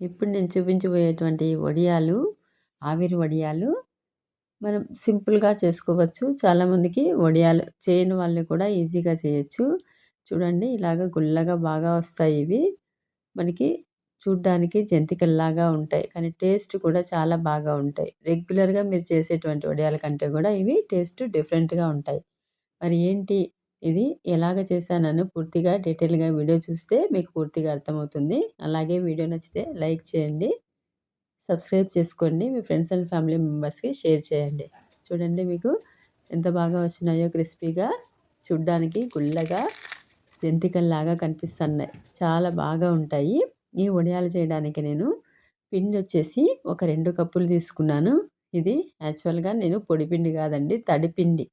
ఇప్పుడు నేను చూపించబోయేటువంటి వడియాలు ఆవిరి వడియాలు మనం సింపుల్గా చేసుకోవచ్చు. చాలామందికి వడియాలు చేయని వాళ్ళు కూడా ఈజీగా చేయొచ్చు. చూడండి ఇలాగ గుల్లగా బాగా వస్తాయి ఇవి. మనకి చూడ్డానికి జంతికల్లాగా ఉంటాయి. కానీ టేస్ట్ కూడా చాలా బాగా ఉంటాయి. రెగ్యులర్గా మీరు చేసేటువంటి వడియాల కంటే కూడా ఇవి టేస్ట్ డిఫరెంట్గా ఉంటాయి. మరి ఏంటి ఇది ఎలాగ చేశానని పూర్తిగా డీటెయిల్గా వీడియో చూస్తే మీకు పూర్తిగా అర్థమవుతుంది. అలాగే వీడియో నచ్చితే లైక్ చేయండి సబ్స్క్రైబ్ చేసుకోండి మీ ఫ్రెండ్స్ అండ్ ఫ్యామిలీ మెంబర్స్కి షేర్ చేయండి. చూడండి మీకు ఎంత బాగా వచ్చినాయో క్రిస్పీగా చూడ్డానికి గుల్లగా జంతికల్లాగా కనిపిస్తున్నాయి. చాలా బాగా ఉంటాయి. ఈ వడియాలు చేయడానికి నేను పిండి వచ్చేసి ఒక రెండు కప్పులు తీసుకున్నాను. ఇది యాక్చువల్గా నేను పొడిపిండి కాదండి తడిపిండి.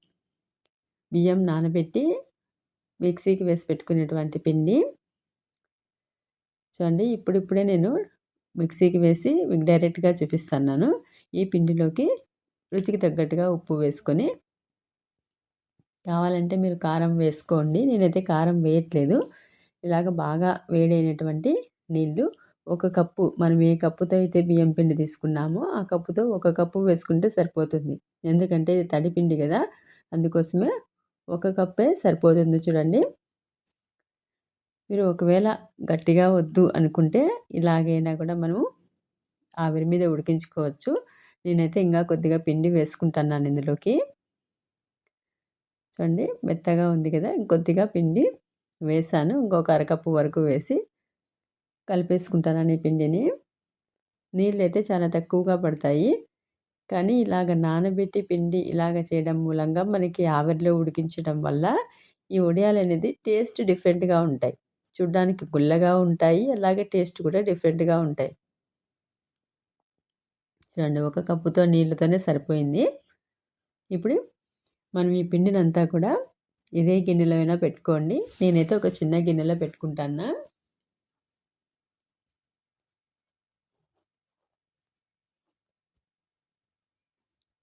బియ్యం నానబెట్టి మిక్సీకి వేసి పెట్టుకునేటువంటి పిండి. చూడండి ఇప్పుడిప్పుడే నేను మిక్సీకి వేసి మీకు డైరెక్ట్గా చూపిస్తున్నాను ఈ పిండిలోకి రుచికి తగ్గట్టుగా ఉప్పు వేసుకొని. కావాలంటే మీరు కారం వేసుకోండి. నేనైతే కారం వేయట్లేదు. ఇలాగ బాగా వేడైనటువంటి నీళ్ళు ఒక కప్పు మనం ఏ కప్పుతో అయితే బియ్యం పిండి తీసుకున్నామో ఆ కప్పుతో ఒక కప్పు వేసుకుంటే సరిపోతుంది. ఎందుకంటే ఇది తడిపిండి కదా అందుకోసమే ఒక కప్పే సరిపోతుంది చూడండి. మీరు ఒకవేళ గట్టిగా వద్దు అనుకుంటే ఇలాగైనా కూడా మనము ఆవిరి మీద ఉడికించుకోవచ్చు. నేనైతే ఇంకా కొద్దిగా పిండి వేసుకుంటున్నాను ఇందులోకి. చూడండి మెత్తగా ఉంది కదా ఇంకొద్దిగా పిండి వేసాను. ఇంకొక అరకప్పు వరకు వేసి కలిపేసుకుంటాను ఈ పిండిని. నీళ్ళు అయితే చాలా తక్కువగా పడతాయి. కానీ ఇలాగ నానబెట్టి పిండి ఇలాగ చేయడం మూలంగా మనకి ఆవిరిలో ఉడికించడం వల్ల ఈ వడియాలు అనేది టేస్ట్ డిఫరెంట్గా ఉంటాయి. చూడ్డానికి గుల్లగా ఉంటాయి అలాగే టేస్ట్ కూడా డిఫరెంట్గా ఉంటాయి. చూడండి ఒక కప్పుతో నీళ్ళతోనే సరిపోయింది. ఇప్పుడు మనం ఈ పిండినంతా కూడా ఇదే గిన్నెలో అయినా పెట్టుకోండి. నేనైతే ఒక చిన్న గిన్నెలో పెట్టుకుంటాను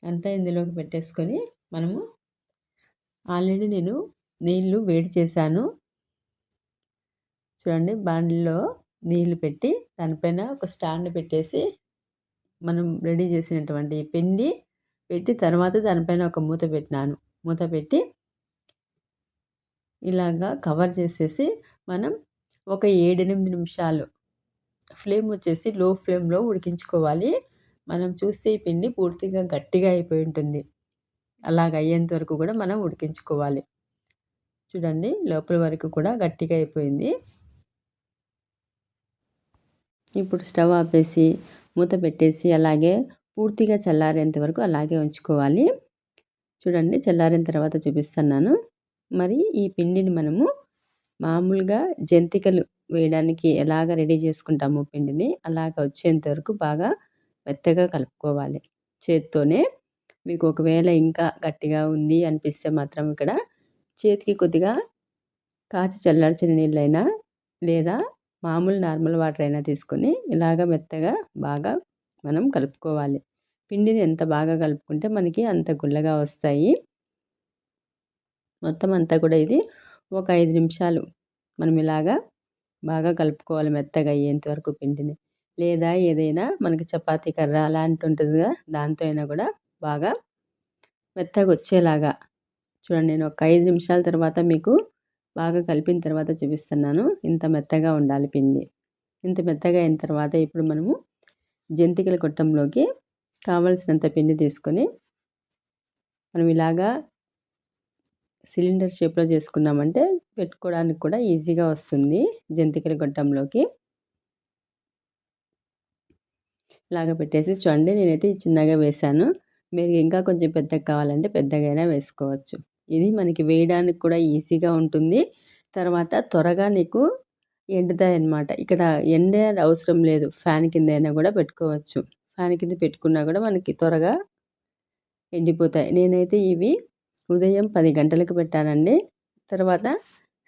అంతా ఇందులోకి పెట్టేసుకొని మనము ఆల్రెడీ నేను నీళ్ళు వేడి చేశాను. చూడండి బాండిలో నీళ్ళు పెట్టి దానిపైన ఒక స్టాండ్ పెట్టేసి మనం రెడీ చేసినటువంటి పిండి పెట్టి తర్వాత దానిపైన ఒక మూత పెట్టినాను. మూత పెట్టి ఇలాగా కవర్ చేసేసి మనం ఒక ఏడెనిమిది నిమిషాలు ఫ్లేమ్ వచ్చేసి లో ఫ్లేమ్లో ఉడికించుకోవాలి. మనం చూస్తే ఈ పిండి పూర్తిగా గట్టిగా అయిపోయి ఉంటుంది. అలాగ అయ్యేంత వరకు కూడా మనం ఉడికించుకోవాలి. చూడండి లోపల వరకు కూడా గట్టిగా అయిపోయింది. ఇప్పుడు స్టవ్ ఆపేసి మూత పెట్టేసి అలాగే పూర్తిగా చల్లారేంత వరకు అలాగే ఉంచుకోవాలి. చూడండి చల్లారిన తర్వాత చూపిస్తున్నాను. మరి ఈ పిండిని మనము మామూలుగా జంతికలు వేయడానికి ఎలాగ రెడీ చేసుకుంటామో పిండిని అలాగ వచ్చేంత వరకు బాగా మెత్తగా కలుపుకోవాలి. చేత్తోనే మీకు ఒకవేళ ఇంకా గట్టిగా ఉంది అనిపిస్తే మాత్రం ఇక్కడ చేతికి కొద్దిగా కాచి చల్లార్చిన నీళ్ళైనా లేదా మామూలు నార్మల్ వాటర్ అయినా తీసుకొని ఇలాగ మెత్తగా బాగా మనం కలుపుకోవాలి. పిండిని ఎంత బాగా కలుపుకుంటే మనకి అంత గుల్లగా వస్తాయి. మొత్తం అంతా కూడా ఇది ఒక ఐదు నిమిషాలు మనం ఇలాగా బాగా కలుపుకోవాలి మెత్తగా అయ్యేంత వరకు పిండిని. లేదా ఏదైనా మనకి చపాతీ కర్ర అలాంటి ఉంటుందిగా దాంతో అయినా కూడా బాగా మెత్తగా వచ్చేలాగా. చూడండి నేను ఒక ఐదు నిమిషాల తర్వాత మీకు బాగా కలిపిన తర్వాత చూపిస్తున్నాను. ఇంత మెత్తగా ఉండాలి పిండి. ఇంత మెత్తగా అయిన తర్వాత ఇప్పుడు మనము జంతికల కొట్టంలోకి కావలసినంత పిండి తీసుకొని మనం ఇలాగా సిలిండర్ షేప్లో చేసుకున్నామంటే పెట్టుకోవడానికి కూడా ఈజీగా వస్తుంది జంతికల గొట్టంలోకి. లాగా పెట్టేసి చూడండి నేనైతే చిన్నగా వేసాను మీరు ఇంకా కొంచెం పెద్దగా కావాలంటే పెద్దగా వేసుకోవచ్చు. ఇది మనకి వేయడానికి కూడా ఈజీగా ఉంటుంది. తర్వాత త్వరగా నీకు ఎండుతాయి అన్నమాట. ఇక్కడ ఎండే అవసరం లేదు. ఫ్యాన్ కింద అయినా కూడా పెట్టుకోవచ్చు. ఫ్యాన్ కింద పెట్టుకున్నా కూడా మనకి త్వరగా ఎండిపోతాయి. నేనైతే ఇవి ఉదయం పది గంటలకు పెట్టానండి. తర్వాత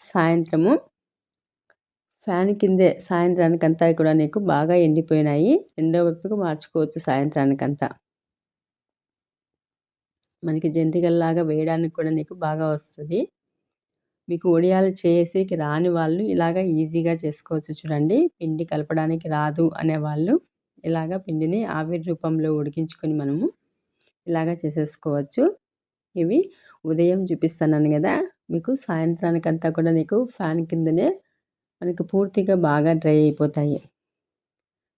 సాయంత్రము ఫ్యాన్ కిందే సాయంత్రానికంతా కూడా నీకు బాగా ఎండిపోయినాయి. రెండో వైపుకు మార్చుకోవచ్చు సాయంత్రానికంతా. మనకి జంతికల్లాగా వేయడానికి కూడా నీకు బాగా వస్తుంది. మీకు ఒడియాలు చేసేకి రాని వాళ్ళు ఇలాగ ఈజీగా చేసుకోవచ్చు చూడండి. పిండి కలపడానికి రాదు అనేవాళ్ళు ఇలాగ పిండిని ఆవిరి రూపంలో ఉడికించుకొని మనము ఇలాగ చేసేసుకోవచ్చు. ఇవి ఉదయం చూపిస్తున్నాను కదా మీకు సాయంత్రానికంతా కూడా నీకు ఫ్యాన్ కిందనే మనకి పూర్తిగా బాగా డ్రై అయిపోతాయి.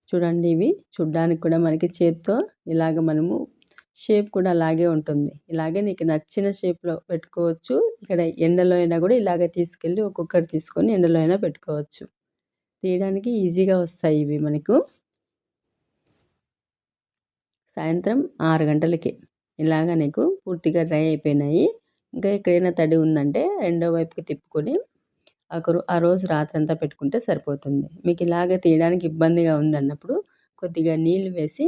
చూడండి ఇవి. చూడ్డానికి కూడా మనకి చేత్తో ఇలాగ మనము షేప్ కూడా అలాగే ఉంటుంది. ఇలాగే నీకు నచ్చిన షేప్లో పెట్టుకోవచ్చు. ఇక్కడ ఎండలో అయినా కూడా ఇలాగే తీసుకెళ్ళి ఒక్కొక్కటి తీసుకొని ఎండలో అయినా పెట్టుకోవచ్చు. తీయడానికి ఈజీగా వస్తాయి ఇవి మనకు. సాయంత్రం ఆరు గంటలకి ఇలాగ నీకు పూర్తిగా డ్రై అయిపోయినాయి. ఇంకా ఎక్కడైనా తడి ఉందంటే రెండో వైపుకి తిప్పుకొని ఆ రోజు రాత్రంతా పెట్టుకుంటే సరిపోతుంది. మీకు ఇలాగ తీయడానికి ఇబ్బందిగా ఉందన్నప్పుడు కొద్దిగా నీళ్ళు వేసి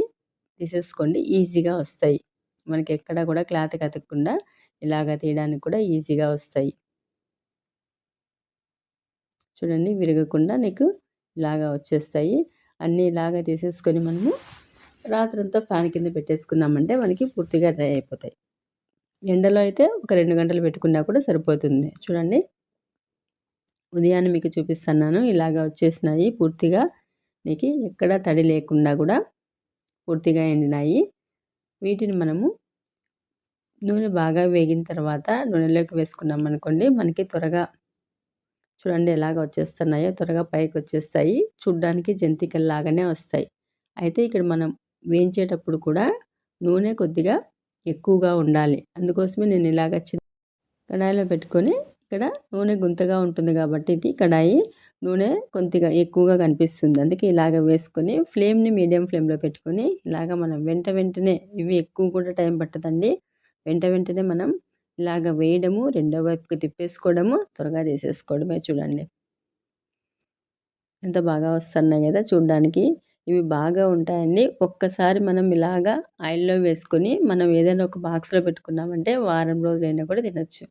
తీసేసుకోండి ఈజీగా వస్తాయి. మనకి ఎక్కడ కూడా క్లాత్ కతకకుండా ఇలాగ తీయడానికి కూడా ఈజీగా వస్తాయి. చూడండి విరగకుండా నీకు ఇలాగా వచ్చేస్తాయి. అన్నీ ఇలాగ తీసేసుకొని మనము రాత్రంతా ఫ్యాన్ కింద పెట్టేసుకున్నామంటే మనకి పూర్తిగా డ్రై అయిపోతాయి. ఎండలో అయితే ఒక రెండు గంటలు పెట్టుకున్నా కూడా సరిపోతుంది. చూడండి ఉదయాన్నే మీకు చూపిస్తున్నాను. ఇలాగ వచ్చేసినాయి పూర్తిగా. నీకు ఎక్కడ తడి లేకుండా కూడా పూర్తిగా ఎండినాయి. వీటిని మనము నూనె బాగా వేగిన తర్వాత నూనెలోకి వేసుకున్నాం అనుకోండి మనకి త్వరగా చూడండి ఎలాగ వచ్చేస్తున్నాయో త్వరగా పైకి వచ్చేస్తాయి. చూడ్డానికి జంతికల్లాగానే వస్తాయి. అయితే ఇక్కడ మనం వేయించేటప్పుడు కూడా నూనె కొద్దిగా ఎక్కువగా ఉండాలి. అందుకోసమే నేను ఇలాగ చిన్న కడాయిలో పెట్టుకొని ఇక్కడ నూనె గుంతగా ఉంటుంది కాబట్టి ఇది కడాయి నూనె కొద్దిగా ఎక్కువగా కనిపిస్తుంది. అందుకే ఇలాగ వేసుకొని ఫ్లేమ్ని మీడియం ఫ్లేమ్లో పెట్టుకొని ఇలాగ మనం వెంట వెంటనే ఇవి ఎక్కువ కూడా టైం పట్టదండి. వెంట వెంటనే మనం ఇలాగ వేయడము రెండో వైపుకి తిప్పేసుకోవడము త్వరగా తీసేసుకోవడమే చూడండి. ఎంత బాగా వస్తున్నాయి కదా చూడడానికి. ఇవి బాగా ఉంటాయండి. ఒక్కసారి మనం ఇలాగా ఆయిల్లో వేసుకొని మనం ఏదైనా ఒక బాక్స్లో పెట్టుకున్నామంటే వారం రోజులైనా కూడా తినచ్చు.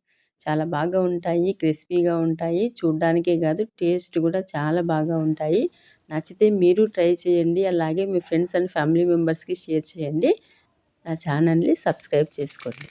చాలా బాగా ఉంటాయి క్రిస్పీగా ఉంటాయి. చూడ్డానికే కాదు టేస్ట్ కూడా చాలా బాగా ఉంటాయి. నచ్చితే మీరు ట్రై చేయండి. అలాగే మీ ఫ్రెండ్స్ అండ్ ఫ్యామిలీ మెంబర్స్కి షేర్ చేయండి. నా ఛానల్ని సబ్స్క్రైబ్ చేసుకోండి.